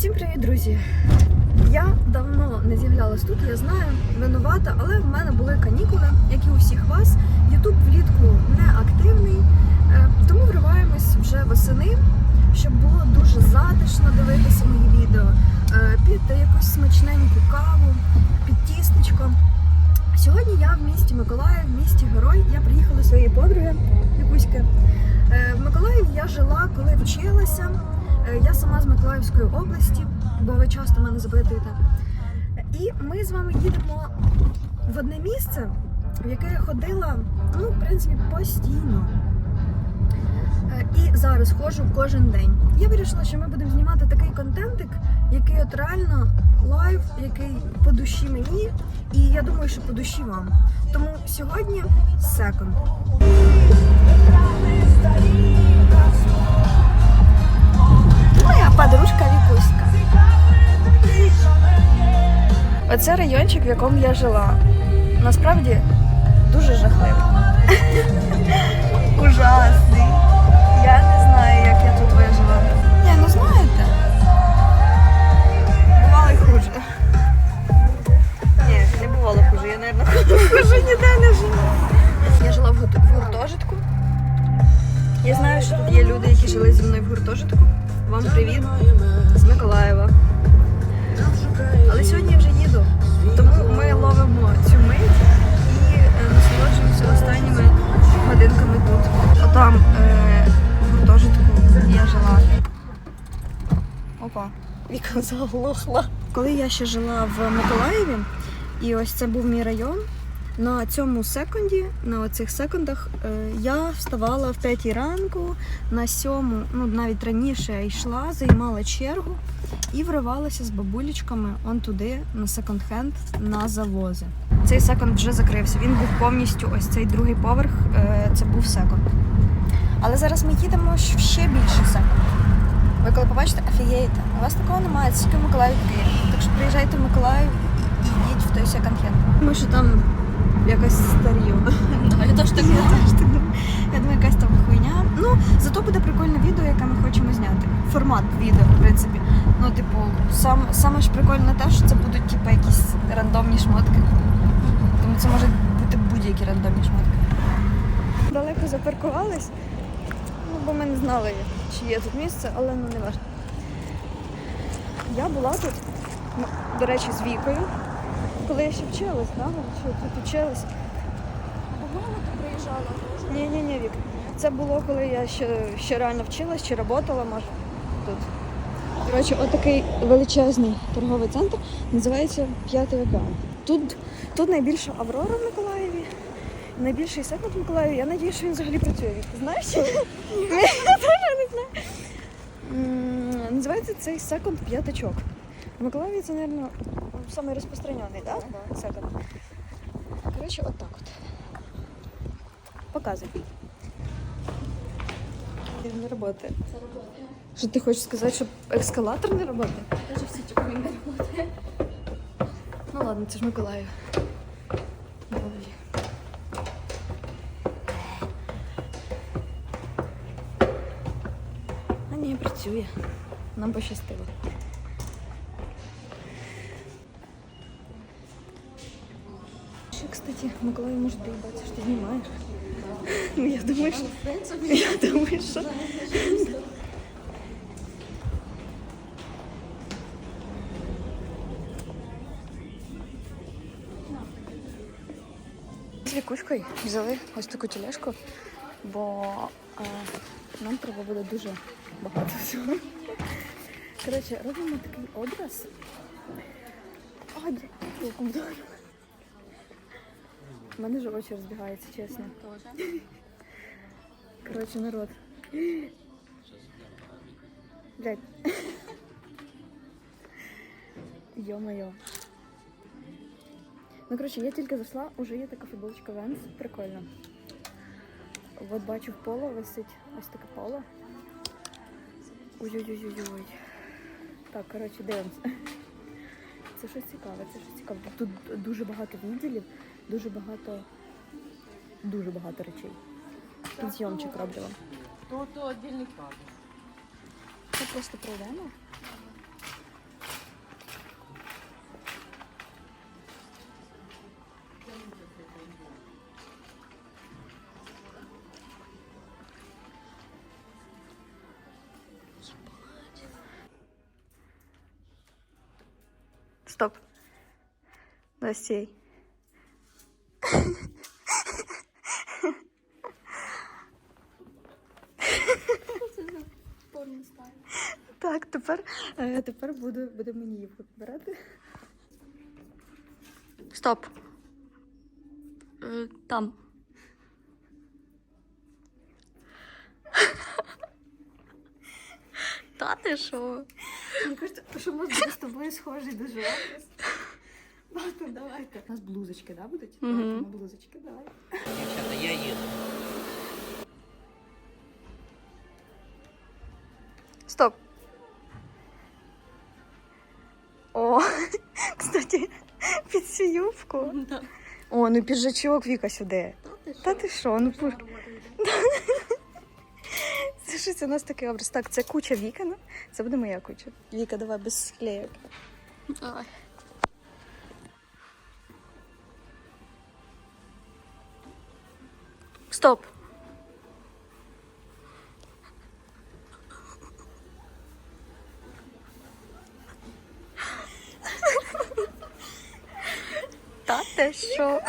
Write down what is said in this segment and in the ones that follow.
Всім привіт, друзі! Я давно не з'являлась тут, я знаю, винувата, але в мене були канікули, як і у всіх вас. Ютуб влітку не активний, е, тому вриваємось вже восени, щоб було дуже затишно дивитися мої відео, е, під якусь смачненьку каву, під тістечко. Сьогодні я в місті Миколаїв, в місті Герой. Я приїхала до своєї подруги Якуськи. Е, В Миколаєві я жила, коли вчилася. Е, Я сама з Миколаївської області, бо ви часто мене запитуєте. І ми з вами їдемо в одне місце, в яке я ходила, ну, в принципі, постійно. Е, І зараз ходжу кожен день. Я вирішила, що ми будемо знімати такий контентик, який от реально лайв, який по душі мені, і я думаю, що по душі вам. Тому сьогодні секонд. Подружка Вікуська. Оце райончик, в якому я жила. Насправді дуже жахливий. Ужасний. Я не знаю, як я тут вижила. Ні, ну знаєте. Бувало хуже. Ні, не бувало хуже. Я, мабуть, хуже ніде не жила. Я жила в в гуртожитку. Я знаю, що тут є люди, які жили зі мною в гуртожитку. Вам привіт з Миколаєва. Але сьогодні я вже їду, тому ми ловимо цю мить і е, насолоджуємося останніми годинками тут. Отам е, в гуртожитку я жила. Опа, віка заглохла. Коли я ще жила в Миколаєві, і ось це був мій район. На цьому секунді, на оцих секундах, е, я вставала в п'ятій ранку, на сьому, ну навіть раніше я йшла, займала чергу і вривалася з бабулечками он туди, на секонд-хенд, на завози. Цей секонд вже закрився. Він був повністю ось цей другий поверх, е, це був секонд. Але зараз ми їдемо в ще більший секонд. Ви коли побачите, офігієте. У вас такого немає, це тільки Миколаїв є. Так що приїжджайте в Миколаїв і йдіть в той секонд-хенд. Ми що там якось. Я теж так Я теж так думаю. Я думаю, якась там хуйня. Ну, зато буде прикольне відео, яке ми хочемо зняти. Формат відео, в принципі. Ну, типу, сам, саме ж прикольне те, що це будуть типу, якісь рандомні шмотки. Тому це можуть бути будь-які рандомні шмотки. Далеко запаркувались, ну, бо ми не знали, чи є тут місце, але ну не важливо. Я була тут, ну, до речі, з Вікою, коли я ще вчилась, правда? Що тут вчилась. По-моєму, ти приїжджала. Ні, ні, ні, Вік. Це було, коли я ще, ще реально вчилась чи працювала, може, тут. Коротше, отакий величезний торговий центр називається П'ятий океан. Тут, тут найбільша Аврора в Миколаєві, найбільший секонд в Миколаєві. Я надію, що він взагалі працює. Вік, знаєш? чи ні? Я теж не знаю. М, Називається цей секонд п'ятачок. В Миколаєві це, мабуть, самий розпространений, так? Да? Секонд. Коротше, отак от. Показуй. Не работает. Це робота. Що ти хочеш сказати, що ескалатор не працює? Даже всі типу він не роботи. Ну ладно, це ж Миколаїв. А ні, працює. Нам пощастило. Кстати, Миколаїв може доїбатися, що ти знімаєш. Ну, я думаю, що... Я думаю, що... З Вікуською взяли ось таку тележку, бо е, нам треба буде дуже багато всього. Коротше, робимо такий образ. Ой, У мене вже очі розбігаються, чесно. Коротше, народ. Блять. Йо-моє. Ну, коротше, я тільки зайшла, уже є така футболочка Венс. Прикольно. От бачу в поло висить ось таке поло. Ой-ой-ой-ой. Так, коротше, дивимося. Це щось цікаве, це щось цікаве. Тут дуже багато відділів, дуже багато, дуже багато речей. Пенсіончик робила. вам. Отдельний кадр. Ми просто пройдемо. Стоп. Лосей. Тепер, е, тепер буду, буде мені її вибирати. Стоп. Е, Там. Та ти що? Мені кажется, що бути з тобою схожий дуже. Ладно, давайте. У нас блузочки, да, будуть? Мгм. Давайте блузочки, давай. Дівчата, я їду. Під цю юбку. Да. О, ну піджачок Віка сюди. Та ти що, ну пур. Це у нас такий образ. Так, це куча Віка, ну? Це буде моя куча. Віка, давай без склеєк. Давай. Стоп. Ти що?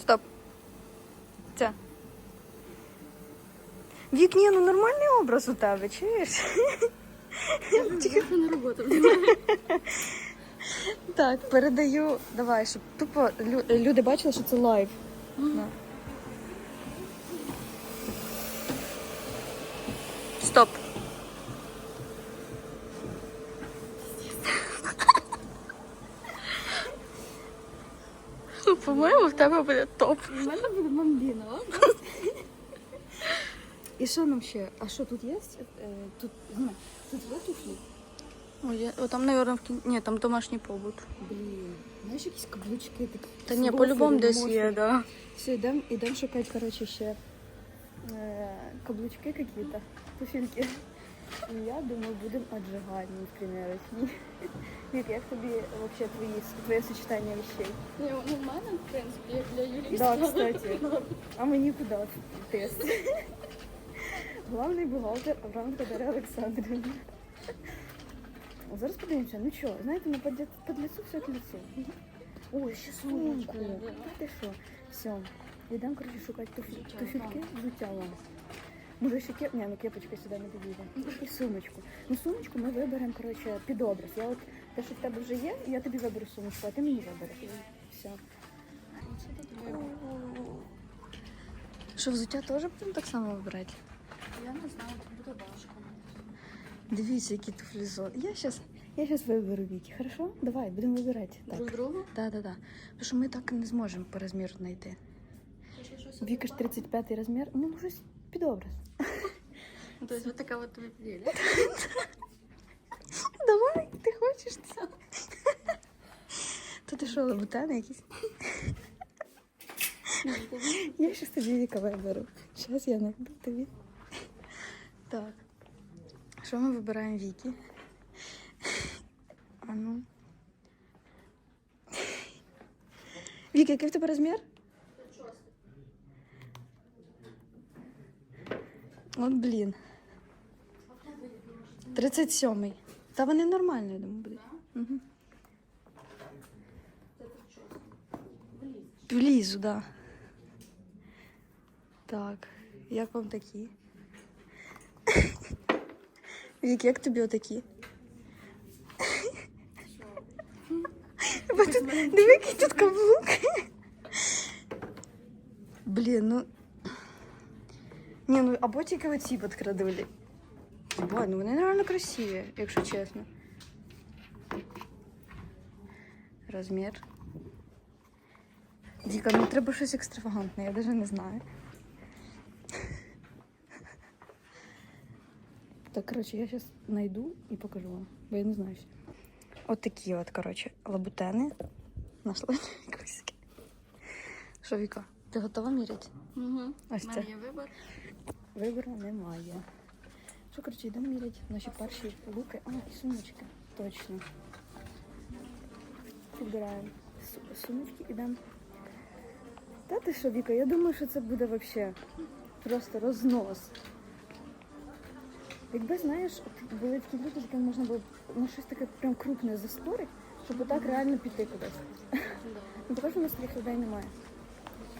Стоп. Це. Вік, ні, ну нормальний образ у тебе, чуєш? Тільки на роботу. Так, передаю. Давай, щоб тупо лю- люди бачили, що це лайв. тебе буде топ. У мене буде бомбіна, І що нам ще? А що тут є? Е, Тут, ну, тут є туфлі? Ой, я- о, там, наверное, в кін... Ні, там домашній побут. Блін, знаєш, якісь каблучки такі. Та ні, з по-любому гофрою, десь є, мофрою. да. Все, йдемо ідем шукати, коротше, ще е, каблучки какие-то, туфельки. І я думаю, будемо отжигальні в примірочній. Вік, як тобі вообще твої, твоє сочетання вещей? Ні, ну в мене, в принципі, як для юриста. Да, кстати. А мені куди тест? Главний бухгалтер Авраменко Дар'я Олександрівна. Зараз подивимося, ну що, знаєте, ну под, под лицу все к лицу. Ой, ще сумку. Та ти що? Все, йдемо, коротше, шукати туфельки, взуття вам. Може ще кеп... Ні, ну кепочка сюди не підійде. І сумочку. Ну сумочку ми виберемо, коротше, під образ. Я от те, що в тебе вже є, я тобі виберу сумочку, а ти мені вибереш. Все. Що взуття теж будемо так само вибирати? Я не знаю, це буде важко. Дивіться, які туфлі зо. Я щас, я щас виберу Вікі, хорошо? Давай, будемо вибирати. Друг другу? Да, да, да. Тому що ми так не зможемо по розміру знайти. Віка ж 35 розмір, ну щось під образ. Тобто вот така от тобі підійде. Давай, ти хочеш це? То ти що, лабутани якісь? Я щас тобі Віка виберу. Щас я знайду тобі. Так. Що ми вибираємо Вікі? А ну. Віка, який в тебе розмір? От блін. 37-й. Та вони нормальні, я думаю, будуть. Угу. Влізу, да. Так, як вам такі? Вік, як тобі отакі? Бо тут- Диви, який тут каблук. Блін, ну. Ні, ну або тільки оці підкрадулі. Бай, ну вони реально красиві, якщо чесно. Розмір. Діка, ну треба щось екстравагантне, я навіть не знаю. Так, коротше, я зараз знайду і покажу вам, бо я не знаю. ще. От такі от, коротше, лабутени. Нашла кусики. Що, Віка, ти готова міряти? Угу. Ось У мене це. є вибір. Вибору немає. Що, коротше, йдемо міряти наші перші луки. А, і сумочки. Точно. Підбираємо сумочки, ідемо. Та знаєте що, Віка? Я думаю, що це буде взагалі просто рознос. Якби, знаєш, були такі люди, з якими можна було ну, щось таке прям крупне засторити, щоб отак реально піти кудись. Ну, також у нас таких людей немає.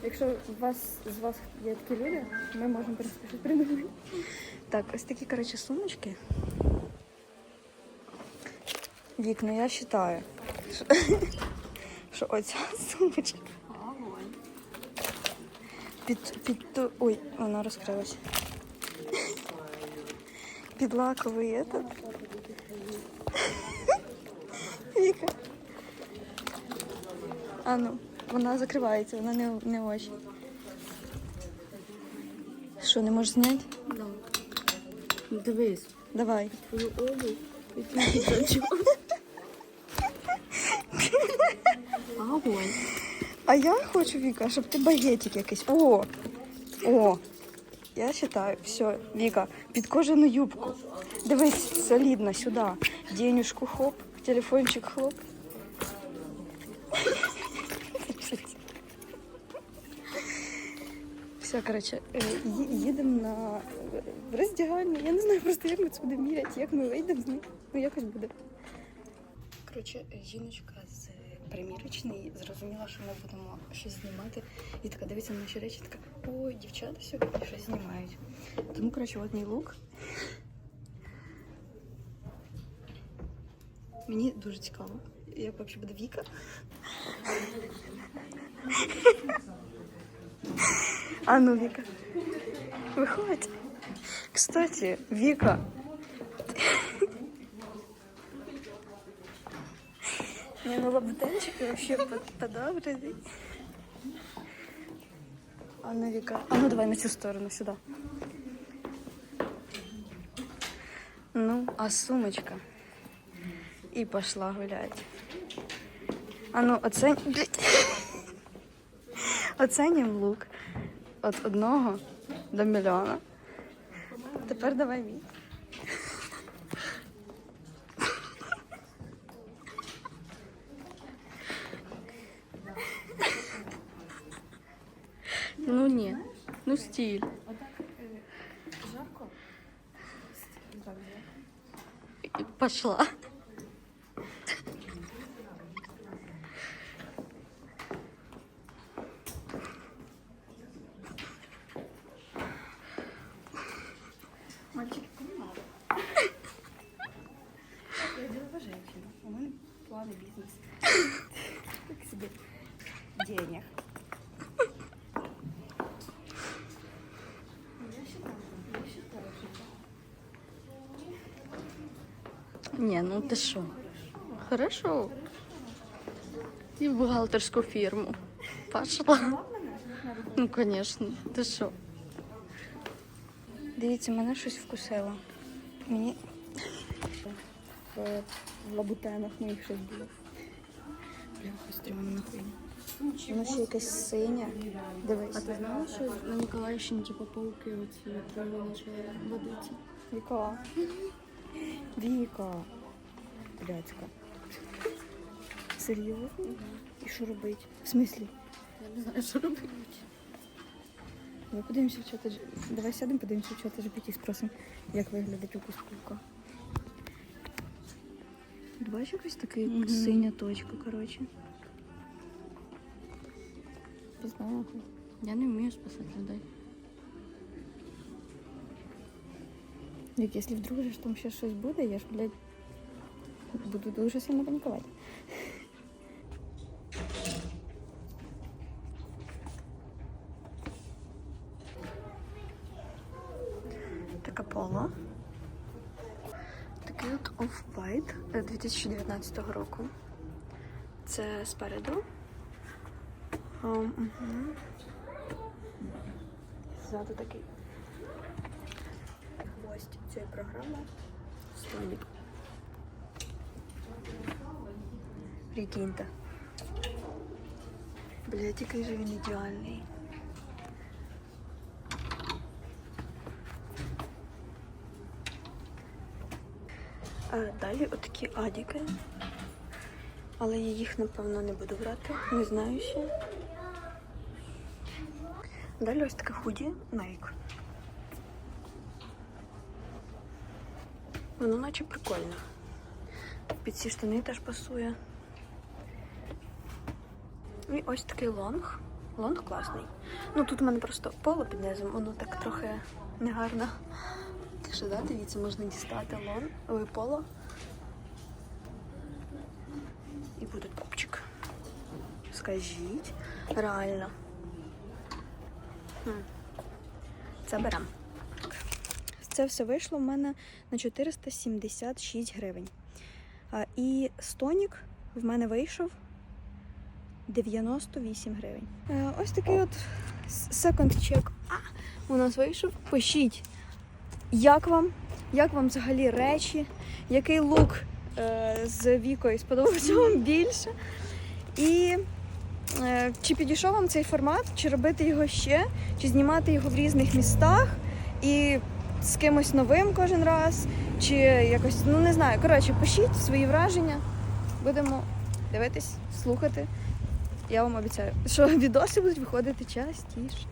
Якщо у вас з вас є такі люди, ми можемо щось придумати. Так, ось такі, коротше, сумочки. Вік, ну я вважаю, що, що оця сумочка під, під. Ой, вона розкрилась. Під лаковий этот. Віка. А ну, вона закривається, вона не, не очі. Що, не можеш зняти? Да. Дивись, Давай. твою обувь і твій піджачок. Огонь. А я хочу, Віка, щоб ти багетик якийсь. О! О! Я вважаю, все, Віка, під кожану юбку. Дивись, солідно сюди. Денюшку хоп, телефончик хлоп. Все, коротше, е, їдемо на роздягання. Я не знаю просто, як ми це будемо міряти, як ми вийдемо з них. Ну, якось буде. Коротше, жіночка з примірочної зрозуміла, що ми будемо щось знімати. І така дивиться на наші речі, така, ой, дівчата сьогодні щось знімають. Тому, коротше, от лук. Мені дуже цікаво, як взагалі буде Віка. А ну, Віка. Виходь. Кстати, Віка. Не, ну лабутенчики вообще под. А ну, Вика. А ну давай на цю сторону, сюда. Ну, а сумочка. И пошла гулять. А ну, оцень... Оценім лук. От одного до мільйона. Тепер давай мій. Ну ні. Ну стиль. Жарко. Пошла. Ні, ну ти що? Хорошо. І в бухгалтерську фірму. Пошла. Ну, звісно, ти що? Дивіться, мене щось вкусило. Мені в, лабутенах моїх щось було. Бляха, стрімно хуйня. Воно ще якась синя. Дивись. А ти знала, що на Ніколаївщині типу пауки оці трави почали водити? Віка. Блядська. Серйозно? І що робити? В смислі? Я не знаю, що робити. Ми подивимося в чата. Давай сядемо, подивимося в чата GPT, спросимо, як виглядить укус паука. От Бачиш якась така Мгм. синя точка, коротше. Я не вмію спасати людей. Вік, якщо вдруг ж там ще щось буде, я ж, блядь, буду дуже сильно панікувати. Така пола. Такий от оф-вайт 2019 року. Це спереду. Ззаду такий цієї програми столик. Прикиньте. Блять, який же він ідеальний. А далі отакі адіки. Але я їх, напевно, не буду брати. Не знаю ще. Далі ось таке худі Nike. Воно наче прикольне. Під ці штани теж пасує. І ось такий лонг. Лонг класний. Ну тут у мене просто поло під низом, воно так трохи негарно. Що, да, дивіться, можна дістати лон, ой, поло. І буде пупчик. Скажіть. Реально. Це берем. Це все вийшло в мене на 476 гривень. І стонік в мене вийшов 98 гривень. Е, ось такий от секонд чек у нас вийшов. Пишіть, як вам, як вам взагалі речі, який лук е, з вікою сподобався вам більше. І е, чи підійшов вам цей формат, чи робити його ще, чи знімати його в різних містах і з кимось новим кожен раз, чи якось, ну не знаю. Коротше, пишіть свої враження. Будемо дивитись, слухати. Я вам обіцяю, що відоси будуть виходити частіше.